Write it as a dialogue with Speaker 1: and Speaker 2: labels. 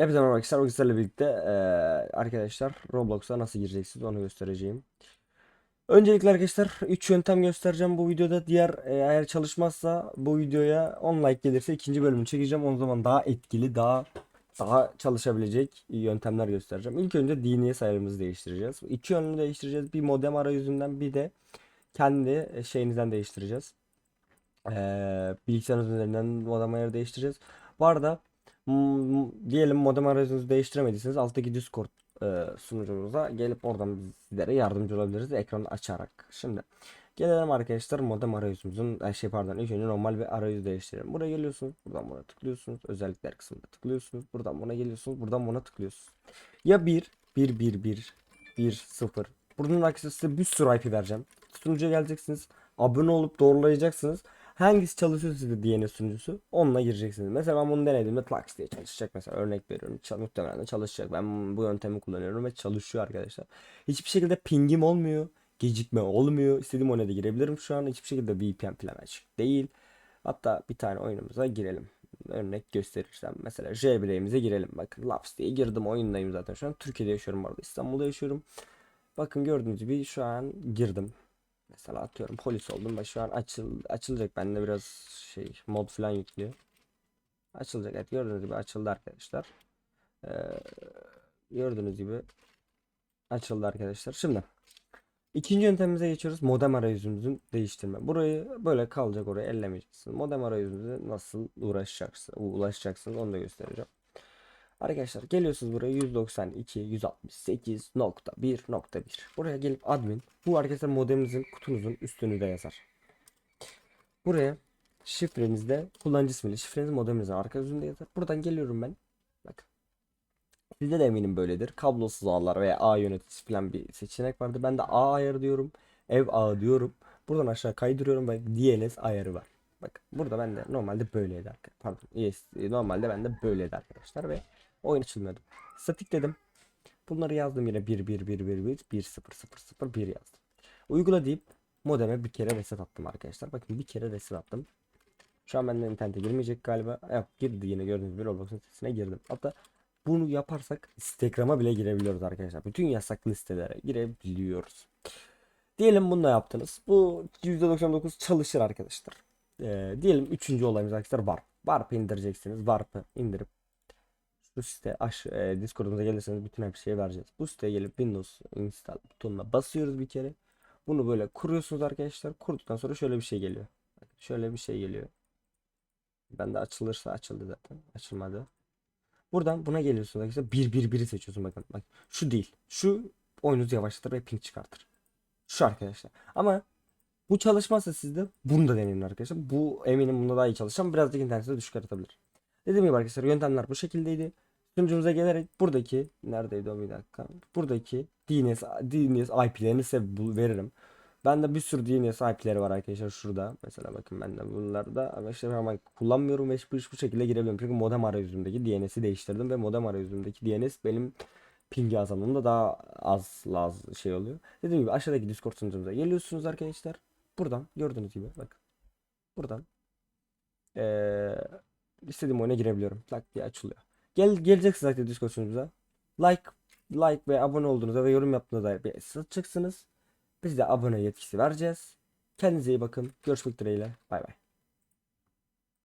Speaker 1: Hepinize merhaba arkadaşlar. Sizlerle birlikte eee, arkadaşlar Roblox'a nasıl gireceksiniz onu göstereceğim. Öncelikle arkadaşlar 3 yöntem göstereceğim bu videoda. Diğer e, eğer çalışmazsa bu videoya 10 like gelirse ikinci bölümünü çekeceğim. O zaman daha etkili, daha daha çalışabilecek yöntemler göstereceğim. İlk önce DNS ayarımızı değiştireceğiz. İki yönünü değiştireceğiz. Bir modem arayüzünden bir de kendi e, şeyinizden değiştireceğiz. Eee bilgisayarınız üzerinden modem ayarı değiştireceğiz. Bu arada diyelim modem arayüzünüzü değiştiremediyseniz alttaki Discord e, sunucumuza gelip oradan sizlere yardımcı olabiliriz ekranı açarak. Şimdi gelelim arkadaşlar modem arayüzümüzün e, şey pardon ilk önce normal bir arayüzü değiştirelim. Buraya geliyorsunuz buradan buna tıklıyorsunuz özellikler kısmında tıklıyorsunuz buradan buna geliyorsunuz buradan buna tıklıyorsunuz. Ya 1 1 1 1 1 0 bunun arkadaşlar size bir sürü IP vereceğim. Sunucuya geleceksiniz abone olup doğrulayacaksınız. Hangisi çalışıyor sizde DNS sunucusu onunla gireceksiniz. Mesela ben bunu denediğimde Tlax diye çalışacak mesela örnek veriyorum. Çal muhtemelen çalışacak. Ben bu yöntemi kullanıyorum ve çalışıyor arkadaşlar. Hiçbir şekilde pingim olmuyor. Gecikme olmuyor. İstediğim oyuna da girebilirim şu an. Hiçbir şekilde VPN falan açık değil. Hatta bir tane oyunumuza girelim. Örnek gösterirsem mesela JBL'imize girelim. Bakın Laps diye girdim oyundayım zaten şu an. Türkiye'de yaşıyorum orada. İstanbul'da yaşıyorum. Bakın gördüğünüz gibi şu an girdim. Mesela atıyorum polis oldum ve şu an açıl açılacak bende biraz şey mod falan yüklüyor. Açılacak evet gördüğünüz gibi açıldı arkadaşlar. Ee, gördüğünüz gibi açıldı arkadaşlar. Şimdi ikinci yöntemimize geçiyoruz. Modem arayüzümüzün değiştirme. Burayı böyle kalacak oraya ellemeyeceksiniz. Modem arayüzünüze nasıl uğraşacaksınız, ulaşacaksınız onu da göstereceğim. Arkadaşlar geliyorsunuz buraya 192.168.1.1 Buraya gelip admin bu arkadaşlar modeminizin kutunuzun üstünü de yazar. Buraya şifrenizde kullanıcı ismiyle şifrenizi modeminizin arka yüzünde yazar. Buradan geliyorum ben. Bakın. Sizde de eminim böyledir. Kablosuz ağlar veya ağ yöneticisi falan bir seçenek vardı. Ben de ağ ayarı diyorum. Ev ağı diyorum. Buradan aşağı kaydırıyorum ve DNS ayarı var. Bak burada bende normalde böyleydi arkadaşlar. Pardon. Yes, normalde bende böyleydi arkadaşlar ve oyun açılmıyordu. Statik dedim. Bunları yazdım yine 1 1 1 1 1 1 0 0 0 1 yazdım. Uygula deyip modeme bir kere reset attım arkadaşlar. Bakın bir kere reset attım. Şu an benden internete girmeyecek galiba. Yok girdi yine gördüğünüz gibi Roblox'un sitesine girdim. Hatta bunu yaparsak Instagram'a bile girebiliyoruz arkadaşlar. Bütün yasaklı sitelere girebiliyoruz. Diyelim bunu da yaptınız. Bu %99 çalışır arkadaşlar. Ee, diyelim üçüncü olayımız arkadaşlar Warp. Warp'ı indireceksiniz. Warp'ı indirip şu site aş e, Discord'umuza gelirseniz bütün her şeyi vereceğiz. Bu siteye gelip Windows install butonuna basıyoruz bir kere. Bunu böyle kuruyorsunuz arkadaşlar. Kurduktan sonra şöyle bir şey geliyor. Şöyle bir şey geliyor. Ben de açılırsa açıldı zaten. Açılmadı. Buradan buna geliyorsunuz arkadaşlar. 1 1 1'i seçiyorsun bakın. Bak şu değil. Şu oyunuzu yavaşlatır ve ping çıkartır. Şu arkadaşlar. Ama bu çalışmazsa sizde bunu da deneyin arkadaşlar. Bu eminim bunda daha iyi çalışan birazcık internette düşük aratabilir. Dediğim gibi arkadaşlar yöntemler bu şekildeydi. Sunucumuza gelerek buradaki neredeydi o bir dakika. Buradaki DNS DNS IP'lerini size veririm. Bende bir sürü DNS IP'leri var arkadaşlar şurada. Mesela bakın ben de bunlarda ama işte ama kullanmıyorum ve bu, bu şekilde girebiliyorum. Çünkü modem arayüzündeki DNS'i değiştirdim ve modem arayüzündeki DNS benim ping azalımında daha az laz şey oluyor. Dediğim gibi aşağıdaki Discord sunucumuza geliyorsunuz arkadaşlar. Buradan gördüğünüz gibi bakın. Buradan eee istediğim oyuna girebiliyorum. Tak diye açılıyor. Gel geleceksiniz zaten Discord. Like like ve abone olduğunuzda ve yorum yaptığınızda bir ses atacaksınız. Biz de abone yetkisi vereceğiz. Kendinize iyi bakın. Görüşmek dileğiyle. Bay bay.